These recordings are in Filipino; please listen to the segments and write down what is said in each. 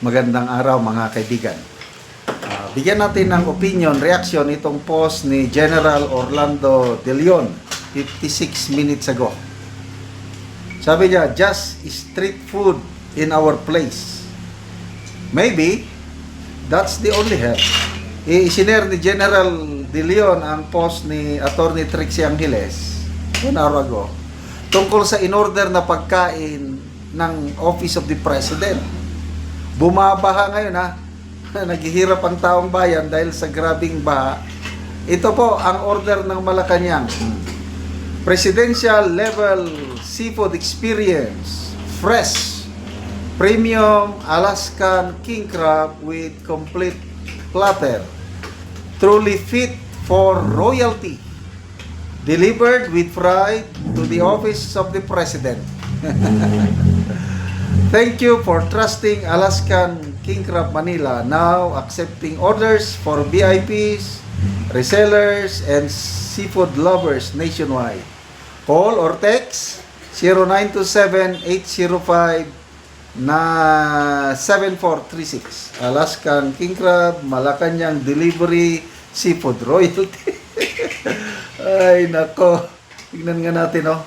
Magandang araw mga kaibigan. Ah, bigyan natin ng opinion, reaction itong post ni General Orlando De Leon 56 minutes ago. Sabi niya, just street food in our place. Maybe, that's the only help. I-sinare ni General De Leon ang post ni Attorney Trixie Angeles one hour ago tungkol sa in-order na pagkain ng Office of the President. Bumabaha ngayon ha. Naghihirap ang taong bayan dahil sa grabing baha. Ito po ang order ng Malacanang. Presidential level seafood experience. Fresh. Premium Alaskan king crab with complete platter. Truly fit for royalty. Delivered with pride to the office of the president. Thank you for trusting Alaskan King Crab Manila, now accepting orders for VIPs, resellers, and seafood lovers nationwide. Call or text 0927-805 na 7436. Alaskan King Crab, Malacanang Delivery, Seafood Royalty. Ay, nako. Tignan nga natin, oh.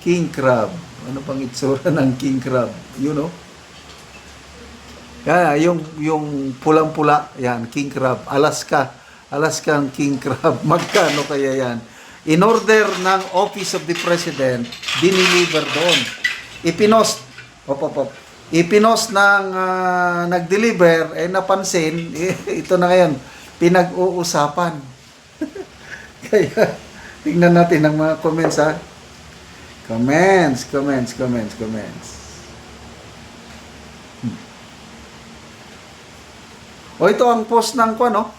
King Crab. Ano pang itsura ng King Crab? You know? Yan, yung, yung pulang-pula, yan, King Crab. Alaska. Alaskan King Crab. Magkano kaya yan? In order ng Office of the President, diniliver doon. Ipinost, op, op, op. Ipinost ng ah, nag-deliver, eh napansin, ito na ngayon, pinag-uusapan. Kaya, tingnan natin ang mga comments ha. Comments, comments, comments, comments. Hmm. O ito ang post ng ko, no?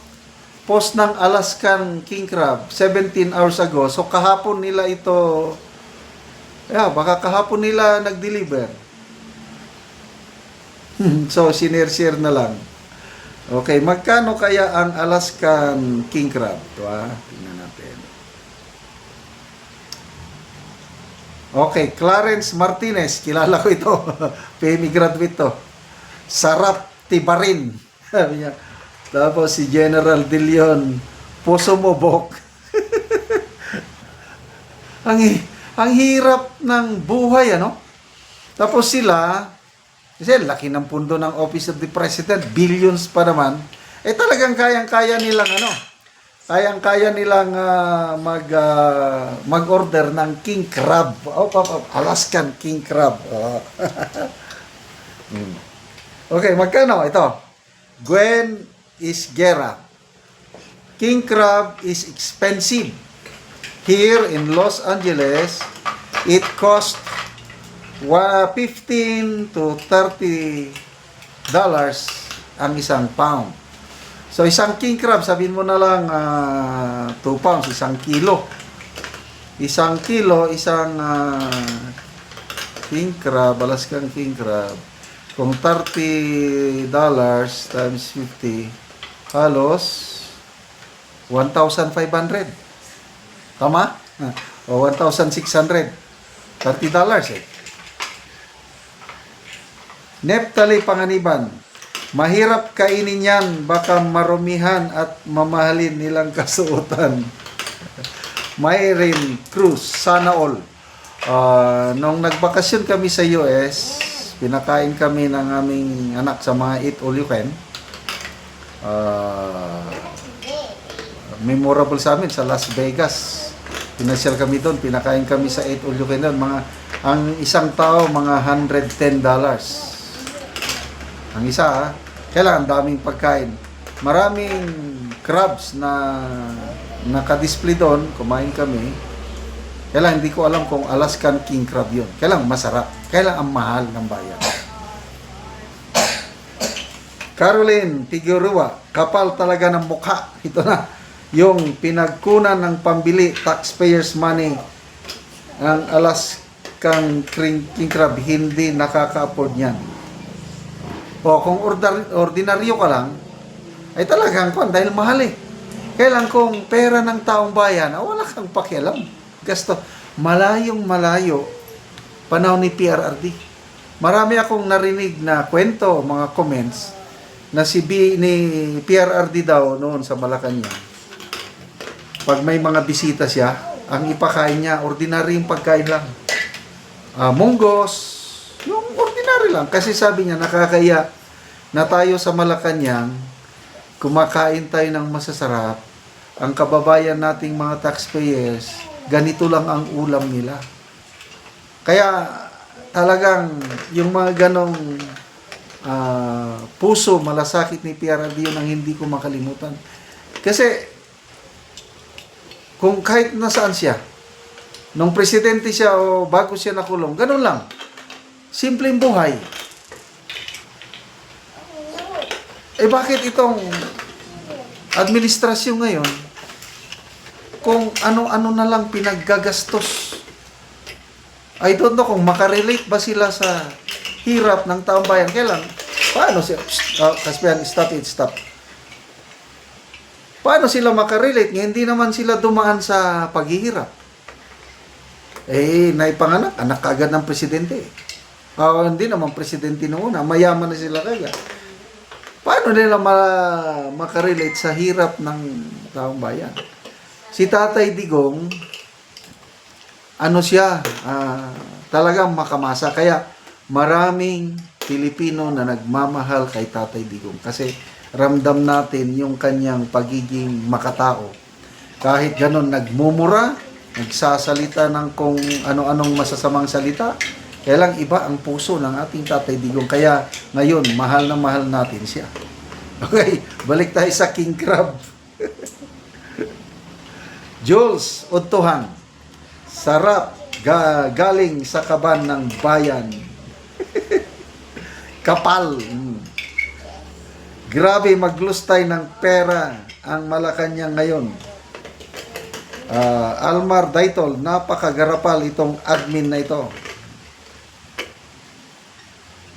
Post ng Alaskan King Crab, 17 hours ago. So kahapon nila ito, yeah, baka kahapon nila nag-deliver. so, sinare-share na lang. Okay, magkano kaya ang Alaskan King Crab? Ito ah, tingnan natin. Okay, Clarence Martinez, kilala ko ito. PME graduate to. Sarap tibarin. Tapos si General De Leon, puso mo bok. ang, ang hirap ng buhay, ano? Tapos sila, kasi laki ng pundo ng Office of the President, billions pa naman, eh talagang kayang-kaya nilang ano, kayang-kaya nilang ah, mag ah, mag-order ng king crab. Oh, oh, oh, Alaskan king crab. Oh. Hmm. Okay, magkano ito? Gwen Isguera. King crab is expensive. Here in Los Angeles, it cost wa 15 to 30 dollars ang isang pound. So isang king crab, sabihin mo na lang 2 pounds, isang kilo. Isang kilo, isang ah, king crab, Alaskan king crab. Kung 30 dollars times 50, halos 1,500. Tama? Ah, O 1,600. 30 dollars eh. Neptali Panganiban. Mahirap kainin yan, baka marumihan at mamahalin nilang kasuotan. Myrin Cruz, sana all. Ah, nung nagbakasyon kami sa US, pinakain kami ng aming anak sa mga eat all you can. Ah, memorable sa amin sa Las Vegas. Pinasyal kami doon, pinakain kami sa 8 all you can doon. Mga, ang isang tao, mga 110 dollars. Ang isa, ha? Kailangan daming pagkain. Maraming crabs na naka-display doon, kumain kami. Kailangan hindi ko alam kung Alaskan King Crab yun. Kailangan masarap. Kailangan ang mahal ng bayan. Caroline Figueroa, kapal talaga ng mukha. Ito na, yung pinagkunan ng pambili, taxpayers money, ang Alaskan King, Crab, hindi nakaka-afford yan. O kung ordar, ordinaryo ka lang, ay talagang kwan, dahil mahal eh. Kailan kung pera ng taong bayan, ah, wala kang pakialam. Gasto, malayong malayo, panahon ni PRRD. marami akong narinig na kwento, mga comments, na si B, ni PRRD daw noon sa Malacanang, pag may mga bisita siya, ang ipakain niya, ordinary yung pagkain lang. Ah, munggos, ordinary lang. Kasi sabi niya, nakakaya na tayo sa Malacanang, kumakain tayo ng masasarap, ang kababayan nating mga taxpayers, ganito lang ang ulam nila. Kaya talagang yung mga ganong ah, puso, malasakit ni PRRD yun ang hindi ko makalimutan. Kasi kung kahit nasaan siya, nung presidente siya o bago siya nakulong, ganun lang. Simpleng buhay. Eh bakit itong administrasyon ngayon, kung ano-ano na lang pinaggagastos. I don't know kung makarelate ba sila sa hirap ng taong bayan. Kailan? Paano siya? Uh, Kaspian, stop it, stop. Paano sila makarelate? Nga, hindi naman sila dumaan sa paghihirap. Eh, naipanganak, anak kagad ng presidente. Ah, hindi naman presidente noong una, mayaman na sila kagad. Paano nila ma- makarelate sa hirap ng taong bayan? Si Tatay Digong, ano siya, ah, talagang makamasa. Kaya maraming Pilipino na nagmamahal kay Tatay Digong. Kasi ramdam natin yung kanyang pagiging makatao. Kahit ganon, nagmumura, nagsasalita ng kung ano-anong masasamang salita, kaya lang iba ang puso ng ating Tatay Digong. Kaya ngayon, mahal na mahal natin siya. Okay, balik tayo sa King Crab. Jules Utuhan. Sarap ga- galing sa kaban ng bayan. Kapal. Mm. Grabe maglustay ng pera ang Malacanang ngayon. Ah, Almar Daitol, napakagarapal itong admin na ito.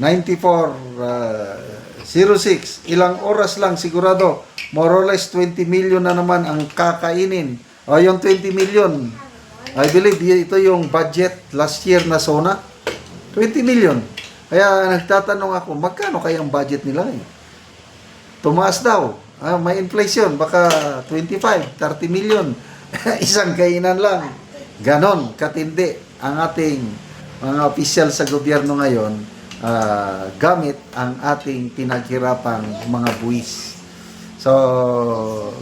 9406 ilang oras lang sigurado. More or less 20 million na naman ang kakainin. O yung 20 million. I believe ito yung budget last year na SONA. 20 million. Kaya nagtatanong ako magkano kaya ang budget nila eh? tumaas daw. Ah, may inflation. Baka 25 30 million. Isang kainan lang. Ganon katindi ang ating mga opisyal sa gobyerno ngayon ah, gamit ang ating pinaghirapang mga buwis. So,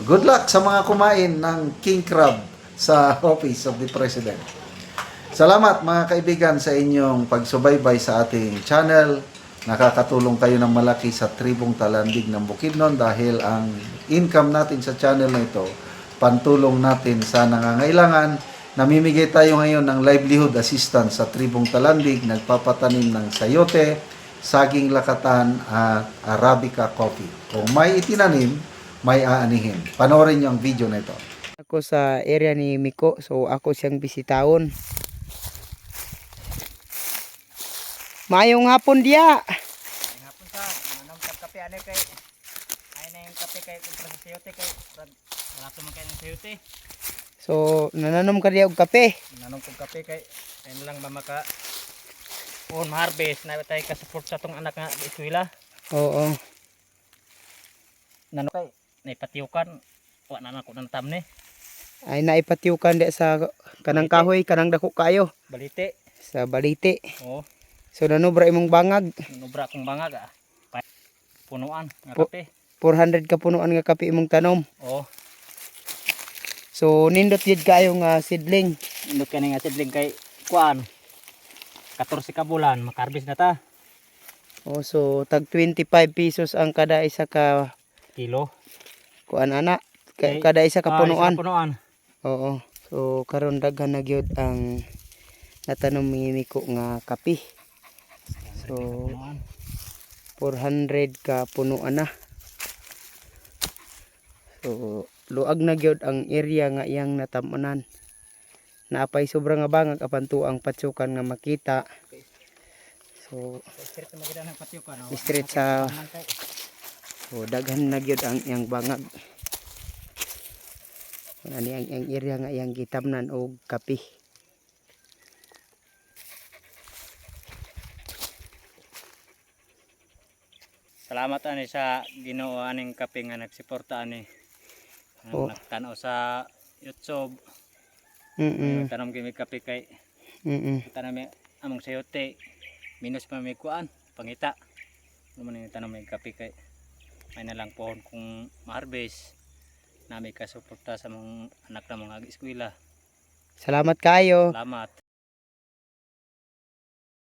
good luck sa mga kumain ng king crab sa office of the president. Salamat mga kaibigan sa inyong pagsubaybay sa ating channel. Nakakatulong kayo ng malaki sa tribong talandig ng Bukidnon dahil ang income natin sa channel na ito, pantulong natin sa nangangailangan. Namimigay tayo ngayon ng livelihood assistance sa tribong talandig, nagpapatanim ng sayote, saging lakatan at arabica coffee. Kung may itinanim, may aanihin. Panoorin niyo ang video na ito. Ako sa area ni Miko, so ako siyang bisitahon. Mayong hapon diya. Hapon sa, nanong kape ano kay ay na yung kape kay sa sayote kay wala to man kay ng sayote. So nananom ka og kape. Nanong kong kape kay ayun lang ba maka on harvest na tayo ka support sa tong anak nga eskwela. Oo. Nanong kay naipatiukan wa na nako nang tamne. Ay naipatiukan diya sa kanang kahoy, kanang dako kayo Balite. sa balite. Oh, So nanubra imong bangag, nubra kong bangag ah. Punuan nga kape. 400 ka punuan nga kape imong tanom. Oh, So nindot yun kayo nga sidling. indot kani nga sidling kay kuan. 14 ka bulan makarbis na ta. Oh, so tag 25 pesos ang kada isa ka Kilo. kuan ana. Ka- Okay. Kada isa ka Ah, punuan. punuan. Oo. So karon daghan na gyud ang natanom ni Miko nga kape. So Punuan. 400 ka punuan na. So luag na gyud ang area nga iyang natamanan. Naapay sobra nga bangag apan tuang patsukan nga makita. So. Straight sa- So daghan na gyud ang iyang bangag. Ani ang iyang area nga iyang gitamnan og kape. Salamat ani sa Ginoo aning kape nga nagsuporta ani. Ang nagtanaw sa YouTube. Mm. Tanam kami kape kay Mm. tanam mi among sayote. Minus pa may kuan, pangita. Ano man yung tanam may kape kay may na lang pohon kung ma-harvest na may kasuporta sa mga anak na mga eskwela. Salamat kayo. Salamat.